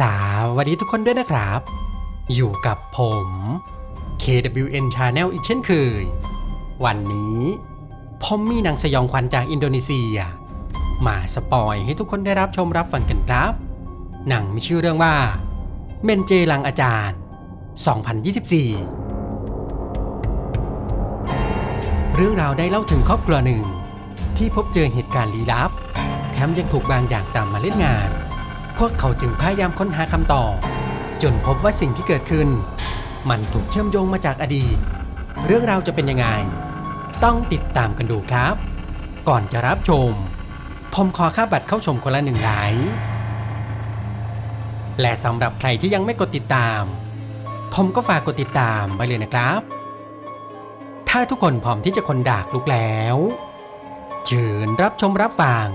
สวัสดีทุกคนด้วยนะครับ อยู่กับผม KWN Channel อีกเช่นเคย วันนี้ผมมีหนังสยองขวัญจากอินโดนีเซีย มาสปอยให้ทุกคนได้รับชมรับฟังกันครับ หนังมีชื่อเรื่องว่าเมนเจลังอาจารย์ 2024 เรื่องราวได้เล่าถึงครอบครัวหนึ่ง ที่พบเจอเหตุการณ์ลี้ลับ แถมยังถูกบางอย่างตามมาเล่นงาน พวกเขาจึงพยายามค้นหาคำตอบจนพบว่าสิ่งที่เกิดขึ้น มันถูกเชื่อมโยงมาจากอดีต เรื่องราวจะเป็นยังไง ต้องติดตามกันดูครับ ก่อนจะรับชม ผมขอค่าบัตรเข้าชมคนละหนึ่งไลค์และสำหรับใครที่ยังไม่กดติดตาม ผมก็ฝากกดติดตามไว้เลยนะครับ ถ้าทุกคนพร้อมที่จะคนดากลุกแล้ว เชิญรับชมรับฟัง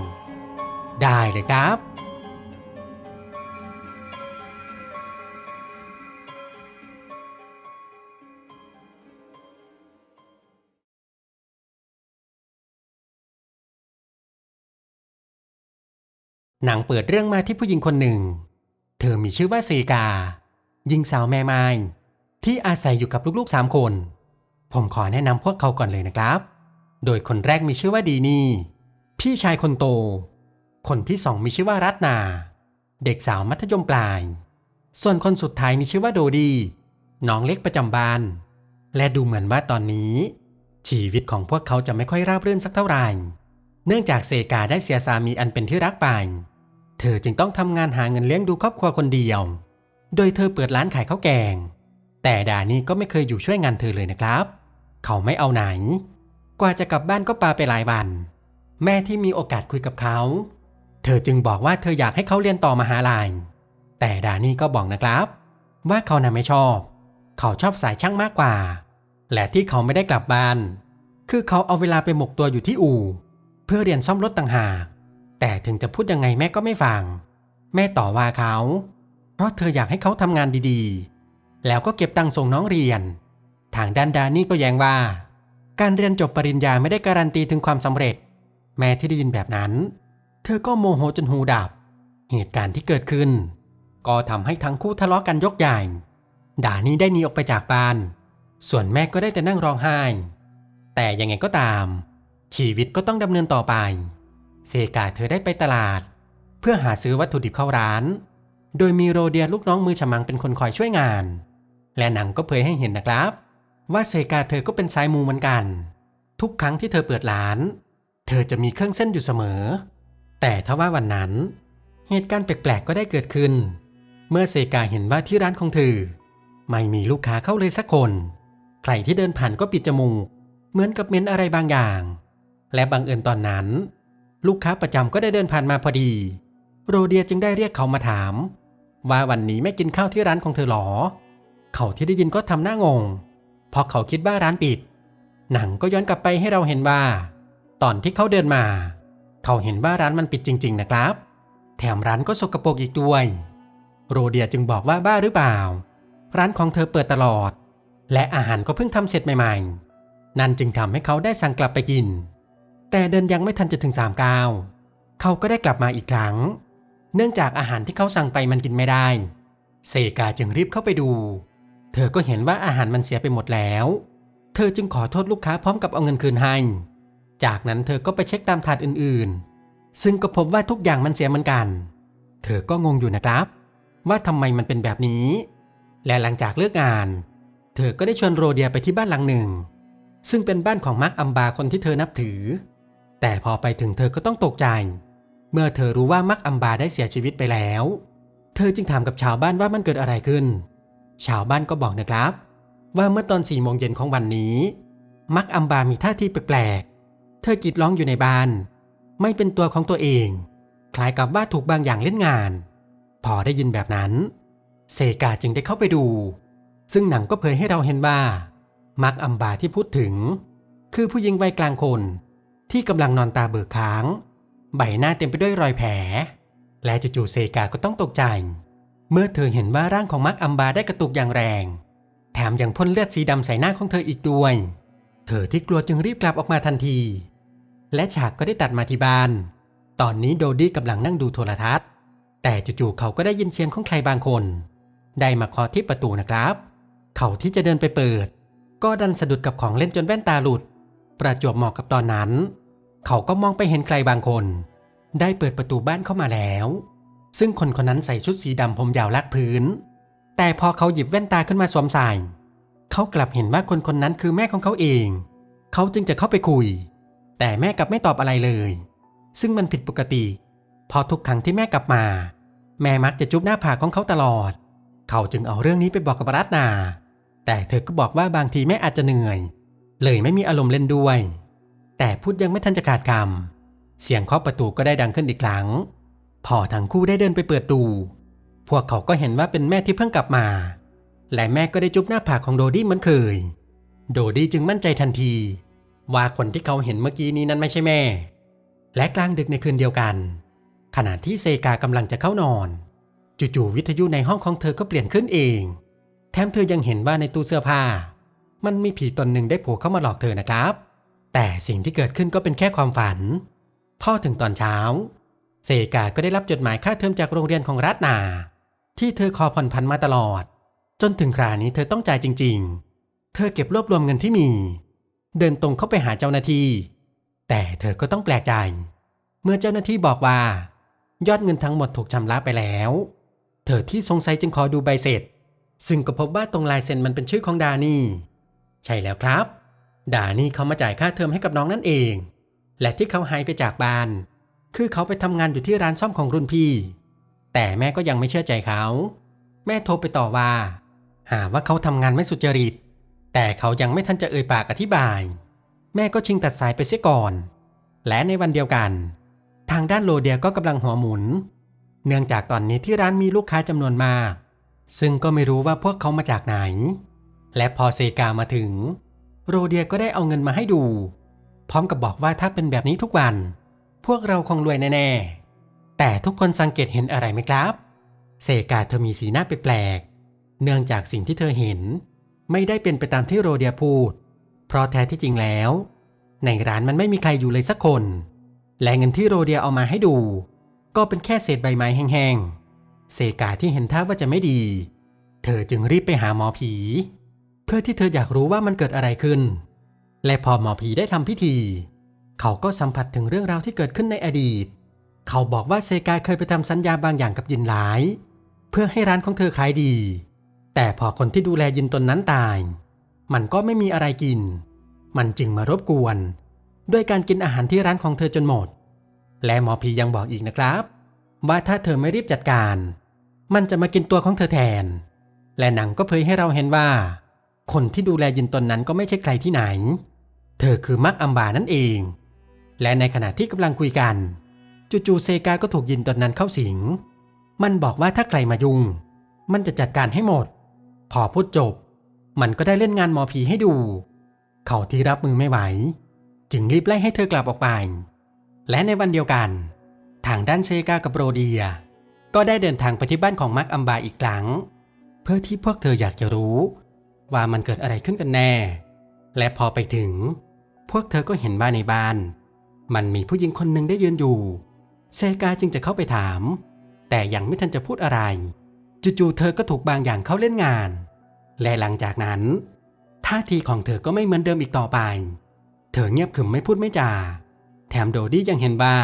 ได้เลยครับ หนังเปิดเรื่องมาที่ผู้หญิงคนหนึ่ง เธอมีชื่อว่าเซกาหญิงสาวแม่ไม้ที่อาศัยอยู่กับลูกๆสามคน ผมขอแนะนำพวกเขาก่อนเลยนะครับ โดยคนแรกมีชื่อว่าดีนี่ พี่ชายคนโต คนที่สองมีชื่อว่ารัตนา เด็กสาวมัธยมปลาย ส่วนคนสุดท้ายมีชื่อว่าโดดี น้องเล็กประจำบ้าน และดูเหมือนว่าตอนนี้ ชีวิตของพวกเขาจะไม่ค่อยราบรื่นสักเท่าไหร่ เนื่องจากเซกาได้เสียสามีอันเป็นที่รักไป เธอจึงต้องทำงานหาเงินเลี้ยงดูครอบครัวคนเดียว โดยเธอเปิดร้านขายข้าวแกง แต่ดานี่ก็ไม่เคยอยู่ช่วยงานเธอเลยนะครับ เขาไม่เอาไหน กว่าจะกลับบ้านก็ปาไปหลายวัน แม่ที่มีโอกาสคุยกับเขา เธอจึงบอกว่าเธออยากให้เขาเรียนต่อมหาลัย แต่ดานี่ก็บอกนะครับ ว่าเขาน่ะไม่ชอบ เขาชอบสายช่างมากกว่า และที่เขาไม่ได้กลับบ้าน คือเขาเอาเวลาไปหมกตัวอยู่ที่อู่ เพื่อเรียนซ่อมรถต่างหาก แต่ถึงจะพูดยังไงแม่ก็ไม่ฟัง แม่ต่อว่าเขา เพราะเธออยากให้เขาทำงานดีๆ แล้วก็เก็บตังค์ส่งน้องเรียน ทางด้านดานี่ก็แย้งว่า การเรียนจบปริญญาไม่ได้การันตีถึงความสำเร็จ แม่ที่ได้ยินแบบนั้น เธอก็โมโหจนหูดับ เหตุการณ์ที่เกิดขึ้น ก็ทำให้ทั้งคู่ทะเลาะกันยกใหญ่ ดานี่ได้หนีออกไปจากบ้าน ส่วนแม่ก็ได้แต่นั่งร้องไห้ แต่ยังไงก็ตาม ชีวิตก็ต้องดำเนินต่อไป เซกาเธอได้ไปตลาด เพื่อหาซื้อวัตถุดิบเข้าร้าน โดยมีโรเดียลูกน้องมือฉมังเป็นคนคอยช่วยงาน และหนังก็เผยให้เห็นนะครับ ว่าเซกาเธอก็เป็นสายมูเหมือนกัน ทุกครั้งที่เธอเปิดร้าน เธอจะมีเครื่องเส้นอยู่เสมอ แต่ถ้าว่าวันนั้น เหตุการณ์แปลกๆก็ได้เกิดขึ้น เมื่อเซกาเห็นว่าที่ร้านของเธอ ไม่มีลูกค้าเข้าเลยสักคน ใครที่เดินผ่านก็ปิดจมูก เหมือนกับเม้นอะไรบางอย่าง และบังเอิญตอนนั้น ลูกค้าประจำก็ได้เดินผ่านมาพอดี โรเดียจึงได้เรียกเขามาถาม ว่าวันนี้ไม่กินข้าวที่ร้านของเธอหรอ เขาที่ได้ยินก็ทำหน้างง เพราะเขาคิดว่าร้านปิด หนังก็ย้อนกลับไปให้เราเห็นว่า ตอนที่เขาเดินมา เขาเห็นว่าร้านมันปิดจริง ๆ นะครับ แถมร้านก็สกปรกอีกด้วย โรเดียจึงบอกว่าบ้าหรือเปล่า ร้านของเธอเปิดตลอด และอาหารก็เพิ่งทำเสร็จใหม่ ๆ นั่นจึงทำให้เขาได้สั่งกลับไปกิน แต่เดินยังไม่ทันจะถึงสามก้าวเขาก็ได้กลับมาอีกครั้ง เนื่องจากอาหารที่เขาสั่งไปมันกินไม่ได้ เซกาจึงรีบเข้าไปดู เธอก็เห็นว่าอาหารมันเสียไปหมดแล้ว เธอจึงขอโทษลูกค้าพร้อมกับเอาเงินคืนให้ จากนั้นเธอก็ไปเช็คตามถาดอื่นๆ ซึ่งก็พบว่าทุกอย่างมันเสียเหมือนกัน เธอก็งงอยู่นะครับ ว่าทำไมมันเป็นแบบนี้ และหลังจากเลิกงาน เธอก็ได้ชวนโรเดียไปที่บ้านหลังหนึ่ง ซึ่งเป็นบ้านของมาร์คอัมบาคนที่เธอนับถือ แต่พอไปถึงเธอก็ต้องตกใจ เมื่อเธอรู้ว่ามักอัมบาได้เสียชีวิตไปแล้ว เธอจึงถามกับชาวบ้านว่ามันเกิดอะไรขึ้น ชาวบ้านก็บอกนะครับ ว่าเมื่อตอนสี่โมงเย็นของวันนี้ มักอัมบามีท่าทีแปลกๆ เธอกรีดร้องอยู่ในบ้าน ไม่เป็นตัวของตัวเอง คล้ายกับว่าถูกบางอย่างเล่นงาน พอได้ยินแบบนั้น เซกาจึงได้เข้าไปดู ซึ่งหนังก็เผยให้เราเห็นว่า มักอัมบาที่พูดถึง คือผู้หญิงวัยกลางคน ที่กำลังนอนตาเบิกค้าง ใบหน้าเต็มไปด้วยรอยแผล และจู่ๆเซกาก็ต้องตกใจ เมื่อเธอเห็นว่าร่างของมักอัมบาได้กระตุกอย่างแรง แถมยังพ่นเลือดสีดำใส่หน้าของเธออีกด้วย เธอที่กลัวจึงรีบกลับออกมาทันที และฉากก็ได้ตัดมาที่บ้าน ตอนนี้โดดี้กำลังนั่งดูโทรทัศน์ แต่จู่ๆเขาก็ได้ยินเสียงของใครบางคน ได้มาเคาะที่ประตูนะครับ เขาที่จะเดินไปเปิด ก็ดันสะดุดกับของเล่นจนแว่นตาหลุด ประจวบเหมาะกับตอนนั้น เขาก็มองไปเห็นใครบางคน ได้เปิดประตูบ้านเข้ามาแล้ว ซึ่งคนคนนั้นใส่ชุดสีดำผมยาวลากพื้น แต่พอเขาหยิบแว่นตาขึ้นมาสวมใส่ เขากลับเห็นว่าคนคนนั้นคือแม่ของเขาเอง เขาจึงจะเข้าไปคุย แต่แม่กลับไม่ตอบอะไรเลย ซึ่งมันผิดปกติ พอทุกครั้งที่แม่กลับมา แม่มักจะจุ๊บหน้าผากของเขาตลอด เขาจึงเอาเรื่องนี้ไปบอกกับรัตนา แต่เธอก็บอกว่าบางทีแม่อาจจะเหนื่อย เลยไม่มีอารมณ์เล่นด้วย แต่พูดยังไม่ทันจะขาดคำเสียงเคาะประตูก็ได้ดังขึ้นอีกครั้ง พอทั้งคู่ได้เดินไปเปิดดู พวกเขาก็เห็นว่าเป็นแม่ที่เพิ่งกลับมา และแม่ก็ได้จุ๊บหน้าผากของโดดี้เหมือนเคย โดดี้จึงมั่นใจทันที ว่าคนที่เขาเห็นเมื่อกี้นี้นั้นไม่ใช่แม่ และกลางดึกในคืนเดียวกัน ขณะที่เซกากำลังจะเข้านอน จู่ๆวิทยุในห้องของเธอก็เปลี่ยนขึ้นเอง แถมเธอยังเห็นว่าในตู้เสื้อผ้า มันมีผีตนหนึ่งได้โผล่เข้ามาหลอกเธอนะครับ แต่สิ่งที่เกิดขึ้นก็เป็นแค่ความฝัน พอถึงตอนเช้า เซกาก็ได้รับจดหมายค่าเทอมจากโรงเรียนของรัตนา ที่เธอคอผ่อนพันมาตลอด จนถึงครานี้เธอต้องจ่ายจริง ๆ เธอเก็บรวบรวมเงินที่มี เดินตรงเข้าไปหาเจ้าหน้าที่ แต่เธอก็ต้องแปลกใจ เมื่อเจ้าหน้าที่บอกว่า ยอดเงินทั้งหมดถูกชำระไปแล้ว เธอที่สงสัยจึงขอดูใบเสร็จ ซึ่งก็พบว่าตรงลายเซ็นมันเป็นชื่อของดานี่ ใช่แล้วครับ ดานี่เขามาจ่ายค่าเทอมให้กับน้องนั่นเอง และที่เขาหายไปจากบ้าน คือเขาไปทำงานอยู่ที่ร้านซ่อมของรุ่นพี่ แต่แม่ก็ยังไม่เชื่อใจเขา แม่โทรไปต่อว่า หาว่าเขาทำงานไม่สุจริต แต่เขายังไม่ทันจะเอ่ยปากอธิบาย แม่ก็ชิงตัดสายไปเสียก่อน และในวันเดียวกัน ทางด้านโลเดียก็กำลังหัวหมุน เนื่องจากตอนนี้ที่ร้านมีลูกค้าจำนวนมาก ซึ่งก็ไม่รู้ว่าพวกเขามาจากไหน และพอเซกามาถึง โรเดียก็ได้เอาเงินมาให้ดู พร้อมกับบอกว่าถ้าเป็นแบบนี้ทุกวัน พวกเราคงรวยแน่ๆ แต่ทุกคนสังเกตเห็นอะไรไหมครับ เซกาเธอมีสีหน้าแปลกๆ เนื่องจากสิ่งที่เธอเห็น ไม่ได้เป็นไปตามที่โรเดียพูด เพราะแท้ที่จริงแล้ว ในร้านมันไม่มีใครอยู่เลยสักคน และเงินที่โรเดียเอามาให้ดู ก็เป็นแค่เศษใบไม้แห้งๆ เซกาที่เห็นท่าว่าจะไม่ดี เธอจึงรีบไปหาหมอผี เพื่อที่เธออยากรู้ว่ามันเกิดอะไรขึ้น และพอหมอผีได้ทำพิธี เขาก็สัมผัสถึงเรื่องราวที่เกิดขึ้นในอดีต เขาบอกว่าเซกาเคยไปทำสัญญาบางอย่างกับยินหลาย เพื่อให้ร้านของเธอขายดี แต่พอคนที่ดูแลยินตนนั้นตาย มันก็ไม่มีอะไรกิน มันจึงมารบกวน ด้วยการกินอาหารที่ร้านของเธอจนหมด และหมอผียังบอกอีกนะครับ ว่าถ้าเธอไม่รีบจัดการ มันจะมากินตัวของเธอแทน และหนังก็เผยให้เราเห็นว่า คนที่ดูแลยินตนนั้นก็ไม่ใช่ใครที่ไหน เธอคือมักอัมบานั่นเอง และในขณะที่กำลังคุยกัน จู่ๆเซกาก็ถูกยินตนนั้นเข้าสิง มันบอกว่าถ้าใครมายุ่ง มันจะจัดการให้หมด พอพูดจบ มันก็ได้เล่นงานหมอผีให้ดู เขาที่รับมือไม่ไหว จึงรีบไล่ให้เธอกลับออกไป และในวันเดียวกัน ทางด้านเซกากับโรเดีย ก็ได้เดินทางไปที่บ้านของมักอัมบาอีกครั้ง เพื่อที่พวกเธออยากจะรู้ ว่ามันเกิดอะไรขึ้นกันแน่ และพอไปถึง พวกเธอก็เห็นว่าในบ้าน มันมีผู้หญิงคนหนึ่งได้ยืนอยู่ เซกาจึงจะเข้าไปถาม แต่ยังไม่ทันจะพูดอะไร จู่ๆเธอก็ถูกบางอย่างเข้าเล่นงาน และหลังจากนั้น ท่าทีของเธอก็ไม่เหมือนเดิมอีกต่อไป เธอเงียบขึมไม่พูดไม่จา แถมโดดี้ยังเห็นว่า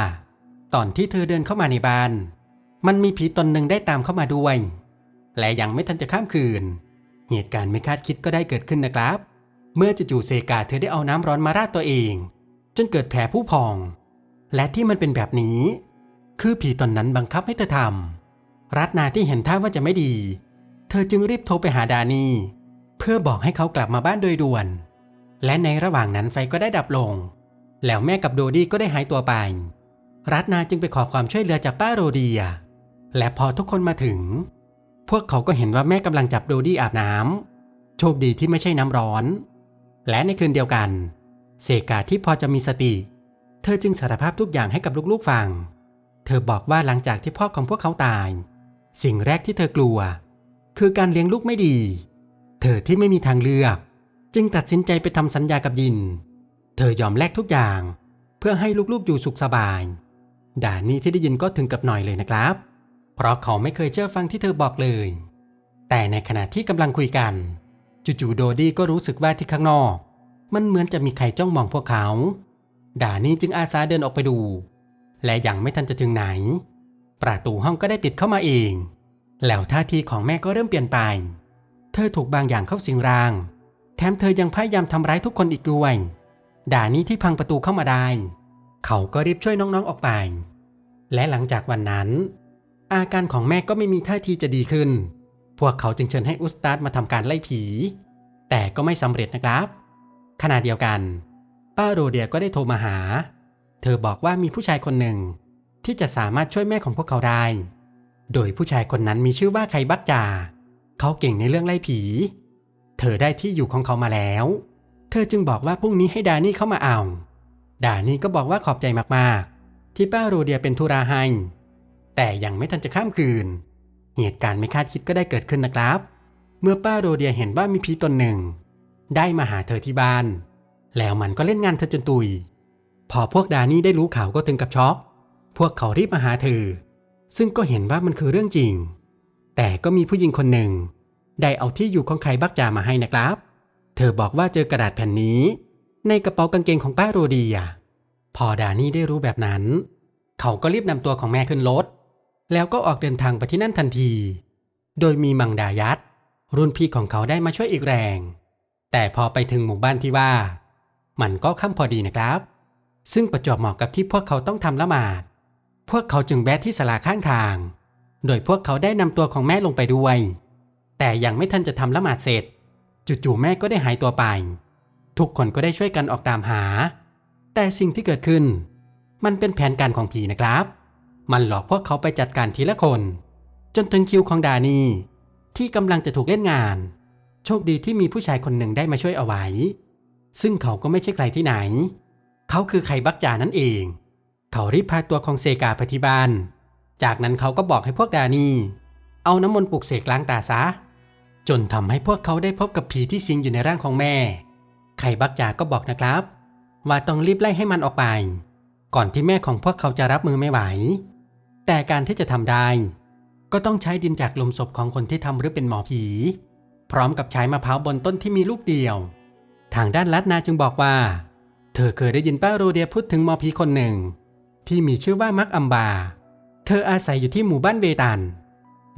ตอนที่เธอเดินเข้ามาในบ้าน มันมีผีตนหนึ่งได้ตามเข้ามาด้วย และยังไม่ทันจะข้ามคืน เหตุการณ์ไม่คาดคิดก็ได้เกิดขึ้นนะครับ เมื่อจู่ๆเซกาเธอได้เอาน้ำร้อนมาราดตัวเอง จนเกิดแผลผู้พอง และที่มันเป็นแบบนี้ คือผีตนนั้นบังคับให้เธอทำรัตนาที่เห็นท่าว่าจะไม่ดี เธอจึงรีบโทรไปหาดานีเพื่อบอกให้เขากลับมาบ้านโดยด่วน และในระหว่างนั้นไฟก็ได้ดับลง แล้วแม่กับโดดี้ก็ได้หายตัวไป รัตนาจึงไปขอความช่วยเหลือจากป้าโรเดีย และพอทุกคนมาถึง พวกเขาก็เห็นว่าแม่กำลังจับโดดี้อาบน้ำโชคดีที่ไม่ใช่น้ำร้อน และในคืนเดียวกัน เซกาที่พอจะมีสติ เธอจึงสารภาพทุกอย่างให้กับลูกๆฟัง เธอบอกว่าหลังจากที่พ่อของพวกเขาตาย สิ่งแรกที่เธอกลัว คือการเลี้ยงลูกไม่ดี เธอที่ไม่มีทางเลือก จึงตัดสินใจไปทำสัญญากับยิน เธอยอมแลกทุกอย่าง เพื่อให้ลูกๆอยู่สุขสบาย ด่านนี้ที่ได้ยินก็ถึงกับหน่อยเลยนะครับ เพราะเขาไม่เคยเชื่อฟังที่เธอบอกเลย แต่ในขณะที่กำลังคุยกัน จู่ๆโดดี้ก็รู้สึกว่าที่ข้างนอก มันเหมือนจะมีใครจ้องมองพวกเขา ดานี่จึงอาสาเดินออกไปดู และยังไม่ทันจะถึงไหน ประตูห้องก็ได้ปิดเข้ามาเอง แล้วท่าทีของแม่ก็เริ่มเปลี่ยนไป เธอถูกบางอย่างเข้าสิงร่าง แถมเธอยังพยายามทำร้ายทุกคนอีกด้วยดานี่ที่พังประตูเข้ามาได้ เขาก็รีบช่วยน้องๆออกไป และหลังจากวันนั้น อาการของแม่ก็ไม่มีท่าทีจะดีขึ้น พวกเขาจึงเชิญให้อุสตาดมาทำการไล่ผี แต่ก็ไม่สำเร็จนะครับ ขณะเดียวกัน ป้าโรเดียก็ได้โทรมาหา เธอบอกว่ามีผู้ชายคนหนึ่ง ที่จะสามารถช่วยแม่ของพวกเขาได้ โดยผู้ชายคนนั้นมีชื่อว่าไคบักจา เขาเก่งในเรื่องไล่ผี เธอได้ที่อยู่ของเขามาแล้ว เธอจึงบอกว่าพรุ่งนี้ให้ดานี่เข้ามาเอา ดานี่ก็บอกว่าขอบใจมากๆ ที่ป้าโรเดียเป็นธุระให้ แต่ยังไม่ทันจะข้ามคืน เหตุการณ์ไม่คาดคิดก็ได้เกิดขึ้นนะครับ เมื่อป้าโรเดียเห็นว่ามีผีตนหนึ่ง ได้มาหาเธอที่บ้าน แล้วมันก็เล่นงานเธอจนตุย พอพวกดานี่ได้รู้ข่าวก็ถึงกับช็อก พวกเขารีบมาหาเธอ ซึ่งก็เห็นว่ามันคือเรื่องจริง แต่ก็มีผู้หญิงคนหนึ่ง ได้เอาที่อยู่ของใครบักจามาให้นะครับ เธอบอกว่าเจอกระดาษแผ่นนี้ ในกระเป๋ากางเกงของป้าโรเดีย พอดานี่ได้รู้แบบนั้น เขาก็รีบนำตัวของแม่ขึ้นรถ แล้วก็ออกเดินทางไปที่นั่นทันที โดยมีมังดายัดรุ่นพี่ของเขาได้มาช่วยอีกแรง แต่พอไปถึงหมู่บ้านที่ว่า มันก็ค่ำพอดีนะครับ ซึ่งประจวบเหมาะกับที่พวกเขาต้องทำละหมาด พวกเขาจึงแวะที่ศาลาข้างทาง โดยพวกเขาได้นำตัวของแม่ลงไปด้วย แต่ยังไม่ทันจะทำละหมาดเสร็จ จู่ๆแม่ก็ได้หายตัวไป ทุกคนก็ได้ช่วยกันออกตามหา แต่สิ่งที่เกิดขึ้น มันเป็นแผนการของผีนะครับ มันหลอกพวกเขาไปจัดการทีละคน จนถึงคิวของดานีที่กำลังจะถูกเล่นงาน โชคดีที่มีผู้ชายคนหนึ่งได้มาช่วยเอาไว้ ซึ่งเขาก็ไม่ใช่ใครที่ไหน เขาคือไคบักจานั่นเอง เขารีบพาตัวของเซกาไปที่บ้าน จากนั้นเขาก็บอกให้พวกดานีเอาน้ำมนต์ปลุกเสกล้างตาซะ จนทำให้พวกเขาได้พบกับผีที่สิงอยู่ในร่างของแม่ ไคบักจาก็บอกนะครับ ว่าต้องรีบไล่ให้มันออกไป ก่อนที่แม่ของพวกเขาจะรับมือไม่ไหว แต่การที่จะทำได้ ก็ต้องใช้ดินจากหลุมศพของคนที่ทำหรือเป็นหมอผี พร้อมกับใช้มะพร้าวบนต้นที่มีลูกเดียว ทางด้านลัดนาจึงบอกว่า เธอเคยได้ยินป้าโรเดียพูดถึงหมอผีคนหนึ่ง ที่มีชื่อว่ามักอัมบา เธออาศัยอยู่ที่หมู่บ้านเวตัน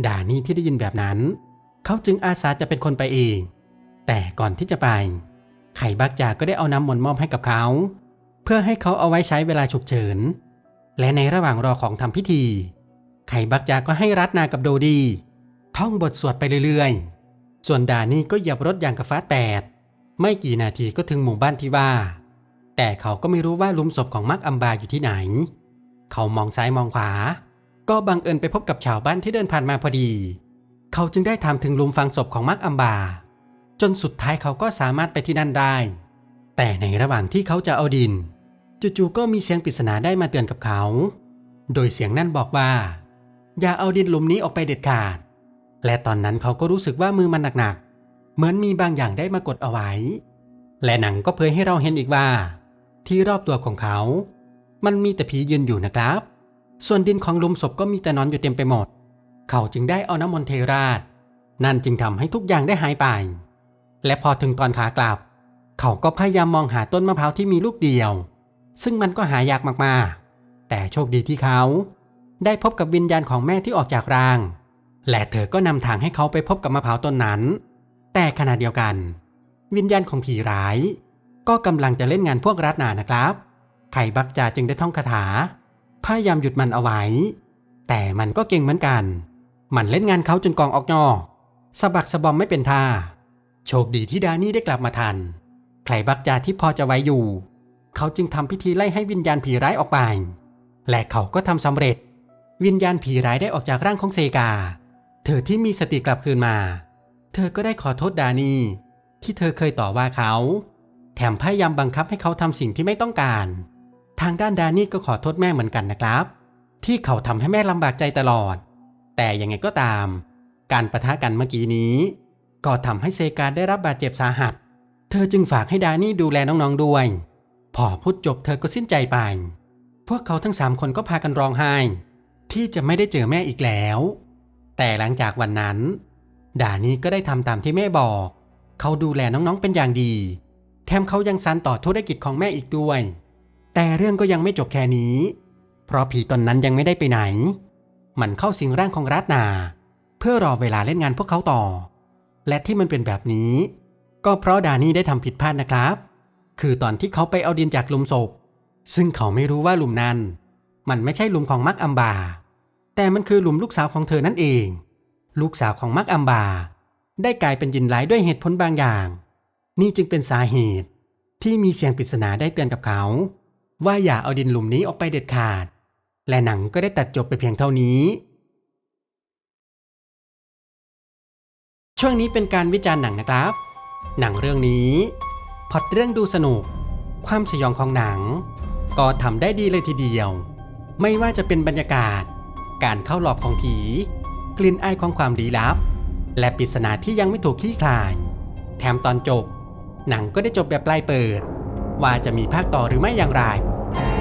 ดานี่ที่ได้ยินแบบนั้น เขาจึงอาสาจะเป็นคนไปเอง แต่ก่อนที่จะไป ไข่บักจาก็ได้เอาน้ำมนต์มอบให้กับเขา เพื่อให้เขาเอาไว้ใช้เวลาฉุกเฉิน และในระหว่างรอของทำพิธี ไข่บักจาก็ให้รัตนากับโดดี ท่องบทสวดไปเรื่อยๆ ส่วนดานี่ก็เหยียบรถอย่างกระฟาดแปด ไม่กี่นาทีก็ถึงหมู่บ้านที่ว่า แต่เขาก็ไม่รู้ว่าลุมศพของมักอัมบาอยู่ที่ไหน เขามองซ้ายมองขวา ก็บังเอิญไปพบกับชาวบ้านที่เดินผ่านมาพอดี เขาจึงได้ถามถึงลุมฝังศพของมักอัมบา จนสุดท้ายเขาก็สามารถไปที่นั่นได้ แต่ในระหว่างที่เขาจะเอาดิน จู่ๆก็มีเสียงปริศนาได้มาเตือนกับเขา โดยเสียงนั่นบอกว่า อย่าเอาดินหลุมนี้ออกไปเด็ดขาด และตอนนั้นเขาก็รู้สึกว่ามือมันหนักๆ เหมือนมีบางอย่างได้มากดเอาไว้ และหนังก็เผยให้เราเห็นอีกว่า ที่รอบตัวของเขา มันมีแต่ผียืนอยู่นะครับ ส่วนดินของลุมศพก็มีแต่นอนอยู่เต็มไปหมด เขาจึงได้เอาน้ำมนต์เทราดนั่นจึงทำให้ทุกอย่างได้หายไป และพอถึงตอนขากลับ เขาก็พยายามมองหาต้นมะพร้าวที่มีลูกเดียว ซึ่งมันก็หายากมากๆ แต่โชคดีที่เขา ได้พบกับวิญญาณของแม่ที่ออกจากร่าง และเธอก็นำทางให้เขาไปพบกับมะพร้าวต้นนั้น แต่ขณะเดียวกัน วิญญาณของผีร้าย ก็กำลังจะเล่นงานพวกรัตนานะครับ ไข่บักจาจึงได้ท่องคาถา พยายามหยุดมันเอาไว้ แต่มันก็เก่งเหมือนกัน มันเล่นงานเขาจนกองออกนอกสะบักสะบอมไม่เป็นท่า โชคดีที่ดานี่ได้กลับมาทัน ไข่บักจาที่พอจะไว้อยู่ เขาจึงทำพิธีไล่ให้วิญญาณผีร้ายออกไป และเขาก็ทำสำเร็จ วิญญาณผีร้ายได้ออกจากร่างของเซกา เธอที่มีสติกลับคืนมา เธอก็ได้ขอโทษดานีที่เธอเคยต่อว่าเขา แถมพยายามบังคับให้เขาทำสิ่งที่ไม่ต้องการ ทางด้านดานี่ก็ขอโทษแม่เหมือนกันนะครับ ที่เขาทำให้แม่ลำบากใจตลอด แต่ยังไงก็ตาม การประทะกันเมื่อกี้นี้ ก็ทำให้เซกาได้รับบาดเจ็บสาหัส เธอจึงฝากให้ดานี่ดูแลน้องๆด้วย พอพูดจบเธอก็สิ้นใจไป พวกเขาทั้งสามคนก็พากันร้องไห้ ที่จะไม่ได้เจอแม่อีกแล้ว แต่หลังจากวันนั้น ดานี่ก็ได้ทำตามที่แม่บอก เขาดูแลน้องๆเป็นอย่างดี แถมเขายังซันต่อธุรกิจของแม่อีกด้วย แต่เรื่องก็ยังไม่จบแค่นี้ เพราะผีตนนั้นยังไม่ได้ไปไหน มันเข้าสิงร่างของรัตนา เพื่อรอเวลาเล่นงานพวกเขาต่อ และที่มันเป็นแบบนี้ ก็เพราะดานี่ได้ทำผิดพลาดนะครับ คือตอนที่เขาไปเอาดินจากหลุมศพ ซึ่งเขาไม่รู้ว่าหลุมนั้น มันไม่ใช่หลุมของมักอัมบา แต่มันคือหลุมลูกสาวของเธอนั่นเอง ลูกสาวของมักอัมบา ได้กลายเป็นยินร้ายด้วยเหตุผลบางอย่าง นี่จึงเป็นสาเหตุที่มีเสียงปริศนาได้เตือนกับเขา ว่าอย่าเอาดินหลุมนี้ออกไปเด็ดขาด และหนังก็ได้ตัดจบไปเพียงเท่านี้ ช่วงนี้เป็นการวิจารณ์หนังนะครับ หนังเรื่องนี้ พอดเรื่องดูสนุก ความสยองของหนัง ก็ทำได้ดีเลยทีเดียว ไม่ว่าจะเป็นบรรยากาศ การเข้าหลอกของผี กลิ่นอายของความลี้ลับ และปริศนาที่ยังไม่ถูกคลี่คลาย แถมตอนจบ หนังก็ได้จบแบบปลายเปิด ว่าจะมีภาคต่อหรือไม่อย่างไร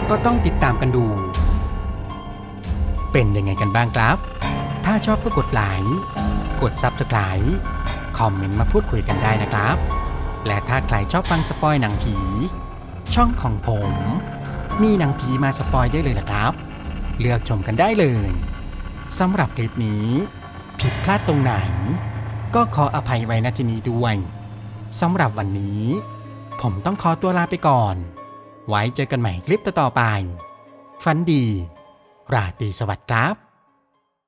ก็ต้องติดตามกันดู เป็นยังไงกันบ้างครับ ถ้าชอบก็กดไลค์กด Subscribe คอมเมนต์มาพูดคุยกันได้นะครับ และถ้าใครชอบฟังสปอยหนังผี ช่องของผม มีหนังผีมาสปอยได้เลยนะครับ เลือกชมกันได้เลยสำหรับคลิปนี้ ผิดพลาดตรงไหน ก็ขออภัยไว้ณที่นี้ด้วยสำหรับวันนี้ ผมต้องขอตัวลาไปก่อน ไว้เจอกันใหม่คลิปต่อๆไป ฝันดี ราตรีสวัสดิ์ครับ